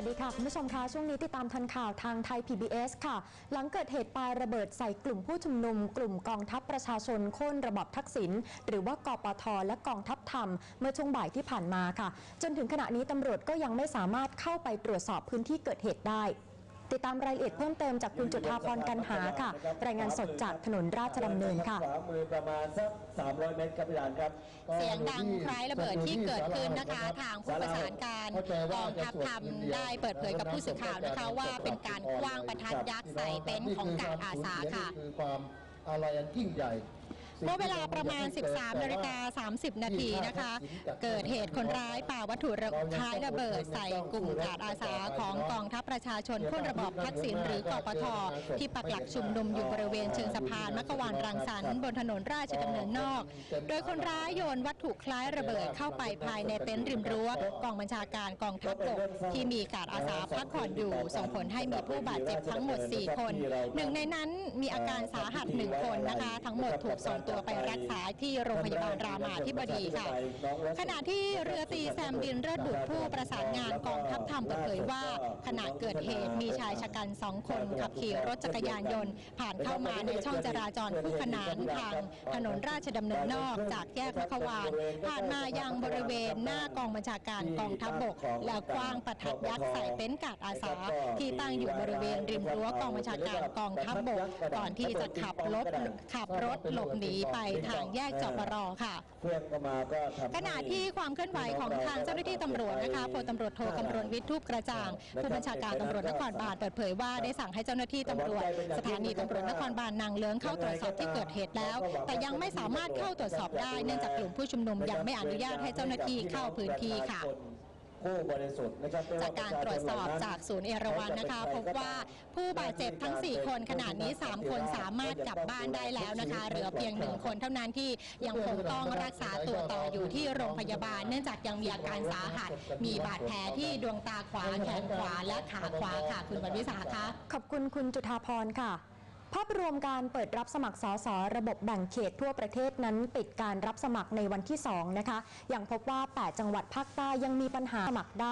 วัสดีค่ะคุณผู้ชมคะช่วงนี้ติดตามทันข่าวทางไทย PBS ค่ะ หลังเกิดเหตุปลาระเบิดใส่กลุ่มผู้ชุมนุม กลุ่มกองทัพประชาชนโค่นระบอบทักษิณหรือว่ากปทและกองทัพธรรม เมื่อช่วงบ่ายที่ผ่านมาค่ะ จนถึงขณะนี้ตำรวจก็ยังไม่สามารถเข้าไปตรวจสอบพื้นที่เกิดเหตุได้ ติดตามรายละเอียดเพิ่มเติมจากคุณจุฑาพรกันหาค่ะ รายงานสดจากถนนราชดำเนินค่ะ ขวามือประมาณสัก 300 เมตรครับพี่ดานครับเสียงดังคล้ายระเบิดที่เกิดขึ้นนะคะ ทางผู้ประสานการกองทัพธรรมได้เปิดเผยกับผู้สื่อข่าวนะคะ ว่าเป็นการคว้างประทัดยักษ์ใส่เต็นท์ของกาดอาสาค่ะคือความอะไรอันยิ่งใหญ่ เมื่อเวลาประมาณ 13นาฬิกา30 นาทีนะคะ เกิดเหตุคนร้ายป่าวัตถุคล้ายระเบิดใส่กลุ่มกาดอาสาของกองทัพประชาชนพ้นระบอบทักษิณหรือกปท ที่ปักหลักชุมนุมอยู่บริเวณเชิงสะพานมักกะวานรังสรรค์บนถนนราชดำเนินนอก โดยคนร้ายโยนวัตถุคล้ายระเบิดเข้าไปภายในเต็นท์ริมรั้วกองบัญชาการกองทัพบกที่มีกาดอาสาพักผ่อนอยู่ ส่งผลให้มีผู้บาดเจ็บทั้งหมด 4 คน หนึ่งในนั้นมีอาการสาหัสหนึ่งคนนะคะ ทั้งหมดถูกส่งตัวไปรักษาที่โรงพยาบาลรามาธิบดีค่ะ ขณะที่เรือตรีแซมดินเลิศบุตรผู้ประสานงานกองทัพธรรมเปิดเผยว่าขณะเกิดเหตุมีชายชะกันสองคนขับขี่รถจักรยานยนต์ ผ่านเข้ามาในช่องจราจรคู่ขนานทางถนนราชดำเนินนอกจากแยกมะขวานผ่านมายังบริเวณหน้ากองบัญชาการกองทัพบก แล้วคว้างประทัดยักษ์ใส่เต็นท์กาดอาสา ที่ตั้งอยู่บริเวณริมรั้วกองบัญชาการกองทัพบกก่อนที่จะขับรถขับรถหลบหนีไปทางแยกจปรค่ะเพื่อนก็มาก็ทำขณะที่ความเคลื่อนไหวของทางเจ้าหน้าที่ตำรวจนะคะพลตำรวจโทกำรวนวิทย์ทูปกระจ่างผู้บัญชาการตำรวจนครบาลเปิดเผยว่าได้สั่งให้เจ้าหน้าที่ตำรวจ สถานีตำรวจนครบาลนางเลิ้งเข้าตรวจสอบที่เกิดเหตุแล้ว แต่ยังไม่สามารถเข้าตรวจสอบได้เนื่องจากกลุ่มผู้ชุมนุมยังไม่อนุญาตให้เจ้าหน้าที่เข้าพื้นที่ค่ะ ผู้บริสุทธิ์นะครับไม่จากการตรวจสอบจากศูนย์เอราวัณนะคะ พบว่าผู้บาดเจ็บทั้ง 4 คนขณะนี้ 3 คนสามารถกลับบ้านได้แล้วนะคะเหลือเพียงหนึ่งคนเท่านั้นที่ยังคงต้องรักษาตัวต่ออยู่ที่โรงพยาบาล เนื่องจากยังมีอาการสาหัส มีบาดแผลที่ดวงตาขวาแขนขวาและขาขวาค่ะ คุณวันวิสาคะขอบคุณคุณจุฑาพรค่ะ ภาพรวมการเปิดรับสมัครสสระบบแบ่งเขตทั่วประเทศนั้นปิดการรับสมัครในวันที่ 2 นะคะอย่างพบว่า 8 จังหวัดภาคใต้ยังมีปัญหาสมัครได้